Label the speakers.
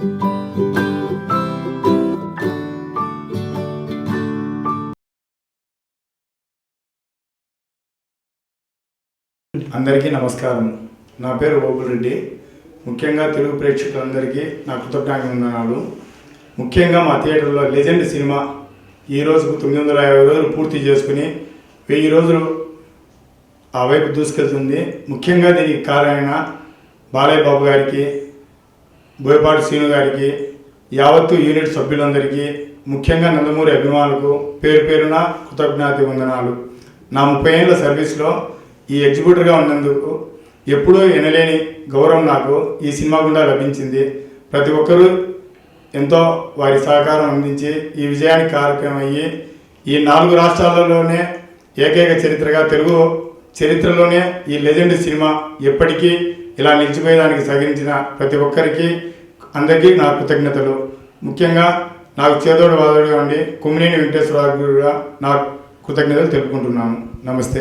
Speaker 1: అందరికీ నమస్కారం. నా పేరు రెడ్డి. ముఖ్యంగా తెలుగు ప్రేక్షకులందరికీ నా కృతజ్ఞతలు ముఖ్యంగా మా థియేటర్లో లెజెండ్ సినిమా ఈ రోజుకు తొమ్మిది వందల యాభై రోజులు పూర్తి చేసుకుని వెయ్యి రోజులు ఆ వైపు దూసుకెళ్తుంది. ముఖ్యంగా దీనికి కారణమైన బాలయ్య బాబు గారికి బోయపాటి శ్రీను గారికి యావత్తు యూనిట్ సభ్యులందరికీ ముఖ్యంగా నందమూరి అభిమానులకు పేరు పేరున కృతజ్ఞాతి వందనాలు. నా ముప్పై ఏళ్ళ సర్వీస్లో ఈ ఎగ్జిక్యూటివ్గా ఉన్నందుకు ఎప్పుడూ ఎనలేని గౌరవం నాకు ఈ సినిమా గుండా లభించింది. ప్రతి ఒక్కరూ ఎంతో వారి సహకారం అందించి ఈ విజయానికి కారకమయ్యి ఈ నాలుగు రాష్ట్రాలలోనే ఏకైక చరిత్రగా తెలుగు చరిత్రలోనే ఈ లెజెండ్ సినిమా ఎప్పటికీ ఇలా నిలిచిపోయేదానికి సహించిన ప్రతి ఒక్కరికి అందరికీ నా కృతజ్ఞతలు. ముఖ్యంగా నాకు చేదోడు వాదోడుగా ఉండి కుమ్మినేని వెంకటేశ్వర గారు కూడా నా కృతజ్ఞతలు తెలుపుకుంటున్నాను. నమస్తే.